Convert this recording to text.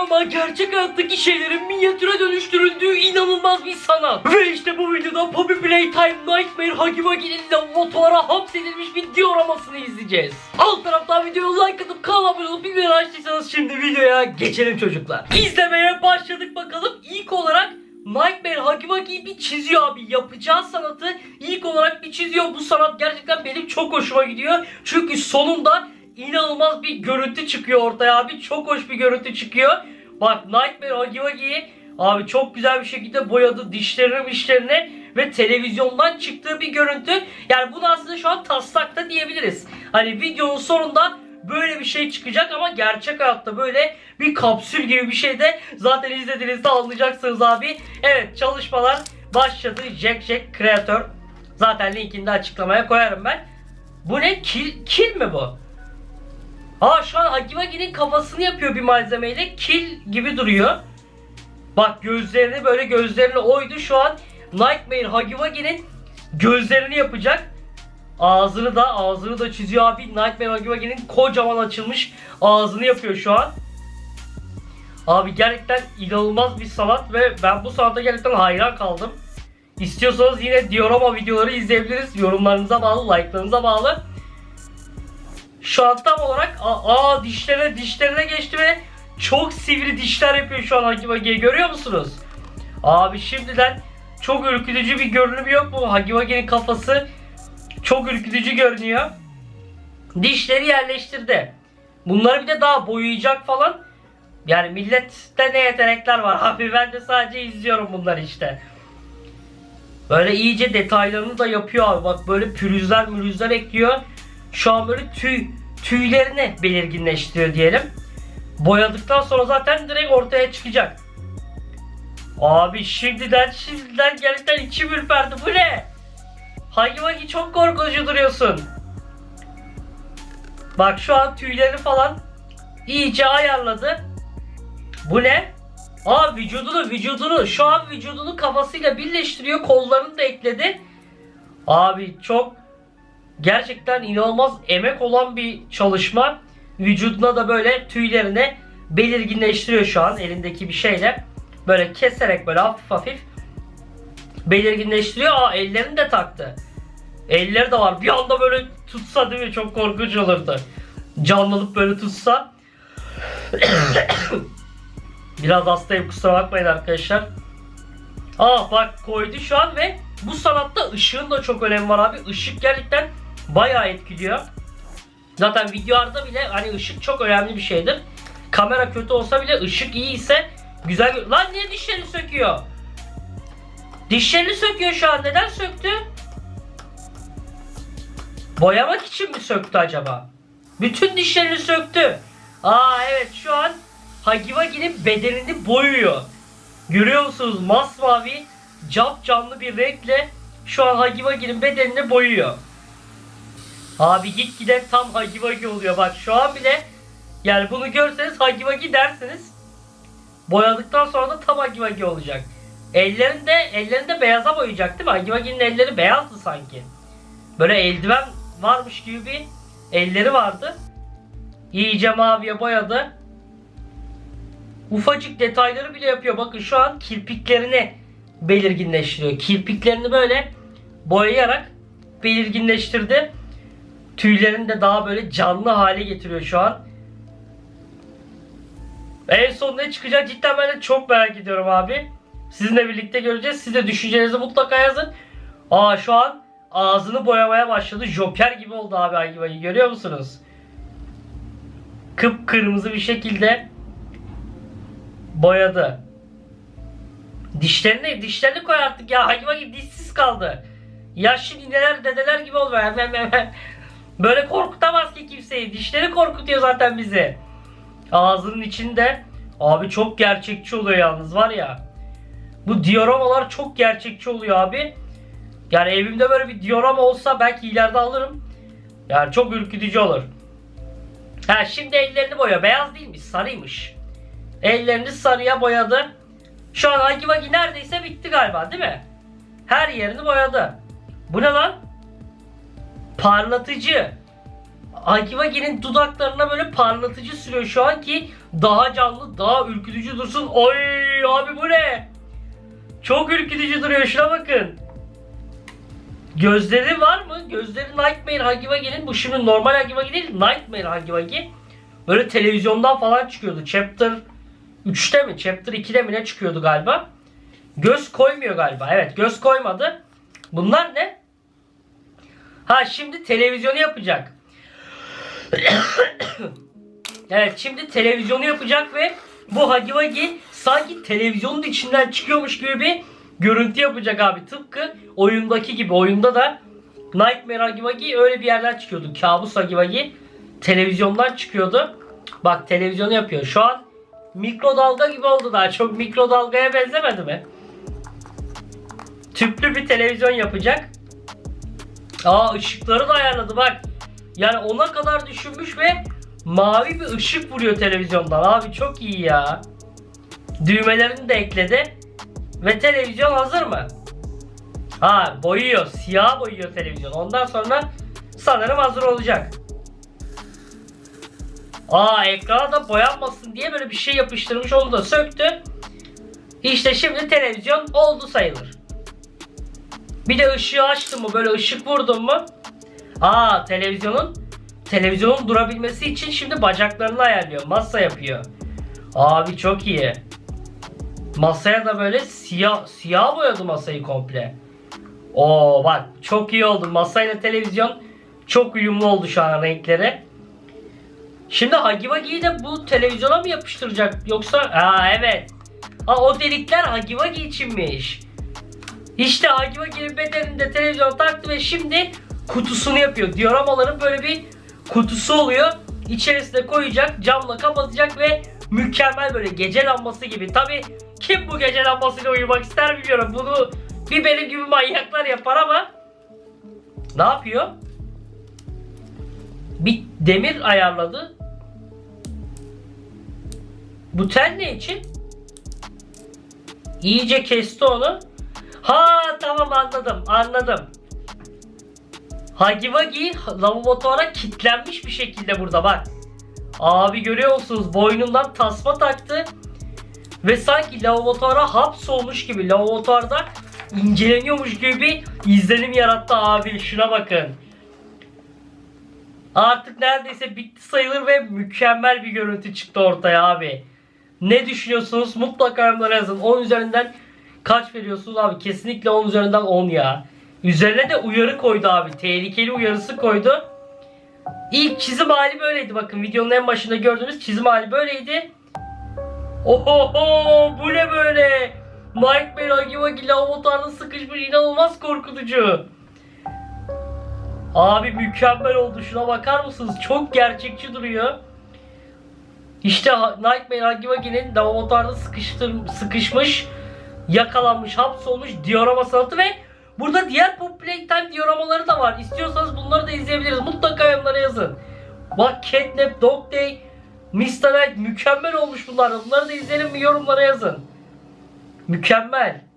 diorama gerçek hayattaki şeylerin minyatüre dönüştürüldüğü inanılmaz bir sanat. Ve işte bu videoda Poppy Playtime Nightmare Hagi Wagi'nin laboratuvara hapsedilmiş bir dioramasını izleyeceğiz. Alt taraftan videoya like atıp kanala abone olup bildirim açtıysanız şimdi videoya geçelim çocuklar. İzlemeye başladık bakalım. İlk olarak Nightmare Hagi Wagi'yi bir çiziyor abi. Yapacağı sanatı ilk olarak bir çiziyor. Bu sanat gerçekten benim çok hoşuma gidiyor. Çünkü sonunda inanılmaz bir görüntü çıkıyor ortaya abi. Çok hoş bir görüntü çıkıyor. Bak Nightmare Hagi Wagi'yi abi çok güzel bir şekilde boyadı dişlerini dişlerini ve televizyondan çıktığı bir görüntü. Yani bunu aslında şu an taslakta diyebiliriz. Hani videonun sonunda böyle bir şey çıkacak ama gerçek hayatta böyle bir kapsül gibi bir şey de zaten izlediğinizde anlayacaksınız abi. Evet çalışmalar başladı. Jack Jack Creator. Zaten linkini de açıklamaya koyarım ben. Bu ne? Kil, kil mi bu? Aa şu an Hagiwagi'nin kafasını yapıyor bir malzemeyle. Kil gibi duruyor. Bak gözlerini böyle gözlerini oydu. Şu an Nightmare Hagiwagi'nin gözlerini yapacak. Ağzını da ağzını da çiziyor abi. Nightmare Hagiwagi'nin kocaman açılmış ağzını yapıyor şu an. Abi gerçekten inanılmaz bir sanat ve ben bu sanata gerçekten hayran kaldım. İstiyorsanız yine diorama videoları izleyebiliriz. Yorumlarınıza bağlı, like'larınıza bağlı. Şu an tam olarak aa, dişlerine dişlerine geçti ve çok sivri dişler yapıyor şu an Hagiwagi'ye görüyor musunuz? Abi şimdiden çok ürkütücü bir görünüm yok mu? Hagiwagi'nin kafası çok ürkütücü görünüyor. Dişleri yerleştirdi. Bunları bir de daha boyayacak falan. Yani millette ne yetenekler var abi ben de sadece izliyorum bunları işte. Böyle iyice detaylarını da yapıyor abi. Bak böyle pürüzler mürüzler ekliyor. Şu an böyle tüy tüylerini belirginleştiriyor diyelim. Boyadıktan sonra zaten direkt ortaya çıkacak. Abi şimdiden şimdiden gerçekten içim ürperdi. Bu ne? Hagi Wagi çok korkutucu duruyorsun. Bak şu an tüylerini falan iyice ayarladı. Bu ne? Aa vücudunu vücudunu şu an vücudunu kafasıyla birleştiriyor. Kollarını da ekledi. Abi çok gerçekten inanılmaz emek olan bir çalışma. Vücuduna da böyle tüylerini belirginleştiriyor şu an elindeki bir şeyle. Böyle keserek böyle hafif hafif belirginleştiriyor. Aa ellerini de taktı. Elleri de var. Bir anda böyle tutsa değil mi? Çok korkunç olurdu. Canlanıp böyle tutsa. Biraz hastayım kusura bakmayın arkadaşlar. Aa bak koydu şu an ve bu sanatta ışığın da çok önemi var abi. Işık gerçekten bayağı etkiliyor. Zaten videolarda bile hani ışık çok önemli bir şeydir. Kamera kötü olsa bile ışık iyi ise güzel. Lan niye dişlerini söküyor? Dişlerini söküyor şu an. Neden söktü? Boyamak için mi söktü acaba? Bütün dişlerini söktü. Aa evet şu an Hagiwagi'nin bedenini boyuyor. Görüyor musunuz? Masmavi cap canlı bir renkle şu an Hagiwagi'nin bedenini boyuyor. Abi git giden tam Hagiwagi oluyor. Bak şu an bile yani bunu görseniz Hagiwagi dersiniz. Boyadıktan sonra da tam Hagiwagi olacak. Ellerinde ellerinde beyaza boyayacak değil mi? Hagiwagi'nin elleri beyazdı sanki. Böyle eldiven varmış gibi bir elleri vardı. İyice maviye boyadı. Ufacık detayları bile yapıyor. Bakın şu an kirpiklerini belirginleştiriyor. Kirpiklerini böyle boyayarak belirginleştirdi. Tüylerini de daha böyle canlı hale getiriyor şu an. En son ne çıkacak cidden ben de çok merak ediyorum abi. Sizinle birlikte göreceğiz. Siz de düşüncelerinizi mutlaka yazın. Aa şu an ağzını boyamaya başladı. Joker gibi oldu abi Hagiwagi görüyor musunuz? Kıpkırmızı bir şekilde boyadı. Dişlerini dişlerini koy artık ya. Hagiwagi dişsiz kaldı. Yaşlı nineler dedeler gibi oldu. Böyle korkutamaz ki kimseyi. Dişleri korkutuyor zaten bizi. Ağzının içinde. Abi çok gerçekçi oluyor yalnız var ya. Bu dioramalar çok gerçekçi oluyor abi. Yani evimde böyle bir diorama olsa belki ileride alırım. Yani çok ürkütücü olur. Ha şimdi ellerini boya. Beyaz değilmiş, sarıymış. Ellerini sarıya boyadı. Şu an Hagiwagi neredeyse bitti galiba değil mi? Her yerini boyadı. Bu ne lan? Parlatıcı. Hagiwagi'nin dudaklarına böyle parlatıcı sürüyor şu an ki daha canlı, daha ürkütücü dursun. Oy abi bu ne? Çok ürkütücü duruyor şuna bakın. Gözleri var mı? Gözleri Nightmare Hagiwagi'nin bu şimdi normal Hagiwagi değil Nightmare Hagiwagi. Böyle televizyondan falan çıkıyordu. Chapter 3'te mi? Chapter 2'de mi ne çıkıyordu galiba? Göz koymuyor galiba. Evet göz koymadı. Bunlar ne? Ha şimdi televizyonu yapacak. evet şimdi televizyonu yapacak ve bu Hagiwagi sanki televizyonun içinden çıkıyormuş gibi bir görüntü yapacak abi. Tıpkı oyundaki gibi. Oyunda da Nightmare Hagiwagi öyle bir yerden çıkıyordu. Kabus Hagiwagi televizyondan çıkıyordu. Bak televizyonu yapıyor. Şu an mikrodalga gibi oldu daha. Çok mikrodalgaya benzemedi mi? Tüplü bir televizyon yapacak. Aa ışıkları da ayarladı bak. Yani ona kadar düşünmüş ve mavi bir ışık vuruyor televizyondan. Abi çok iyi ya. Düğmelerini de ekledi. Ve televizyon hazır mı? Ha boyuyor. Siyah boyuyor televizyon. Ondan sonra sanırım hazır olacak. Aa ekrana da boyanmasın diye böyle bir şey yapıştırmış onu da söktü. İşte şimdi televizyon oldu sayılır. Bir de ışığı açtım mı böyle ışık vurdum mu? Aa televizyonun televizyonun durabilmesi için şimdi bacaklarını ayarlıyor. Masa yapıyor. Abi çok iyi. Masaya da böyle siyah siyah boyadı masayı komple. Oo bak çok iyi oldu. Masayla televizyon çok uyumlu oldu şu an renkleri. Şimdi Hagiwagi'yi de bu televizyona mı yapıştıracak yoksa aa evet. Aa o delikler Hagiwagi içinmiş. İşte Hagiwagi'nin bedeninde televizyon taktı ve şimdi kutusunu yapıyor. Dioramaların böyle bir kutusu oluyor. İçerisine koyacak, camla kapatacak ve mükemmel böyle gece lambası gibi. Tabi kim bu gece lambasıyla uyumak ister bilmiyorum. Bunu bir benim gibi manyaklar yapar ama ne yapıyor? Bir demir ayarladı. Bu tel ne için? İyice kesti onu. Ha tamam anladım anladım. Hagiwagi lavabotuvara kilitlenmiş bir şekilde burada bak. Abi görüyor musunuz? Boynundan tasma taktı. Ve sanki lavabotuvara hapsolmuş gibi lavabotuvarda inceleniyormuş gibi bir izlenim yarattı abi. Şuna bakın. Artık neredeyse bitti sayılır ve mükemmel bir görüntü çıktı ortaya abi. Ne düşünüyorsunuz? Mutlaka yorumlara yazın. 10 üzerinden kaç veriyorsunuz abi? Kesinlikle 10 üzerinden 10 ya. Üzerine de uyarı koydu abi. Tehlikeli uyarısı koydu. İlk çizim hali böyleydi. Bakın videonun en başında gördüğünüz çizim hali böyleydi. Ohoho bu ne böyle? Nightmare Hagiwagi lavabotarda sıkışmış inanılmaz korkutucu. Abi mükemmel oldu şuna bakar mısınız? Çok gerçekçi duruyor. İşte Nightmare Hagiwagi'nin lavabotarda sıkıştır, sıkışmış, yakalanmış, hapsolmuş diorama sanatı ve burada diğer Pop Playtime dioramaları da var. İstiyorsanız bunları da izleyebiliriz. Mutlaka yorumlara yazın. Bak Catnap, Dog Day, Mr. Knight mükemmel olmuş bunlar. Bunları da izleyelim mi yorumlara yazın. Mükemmel.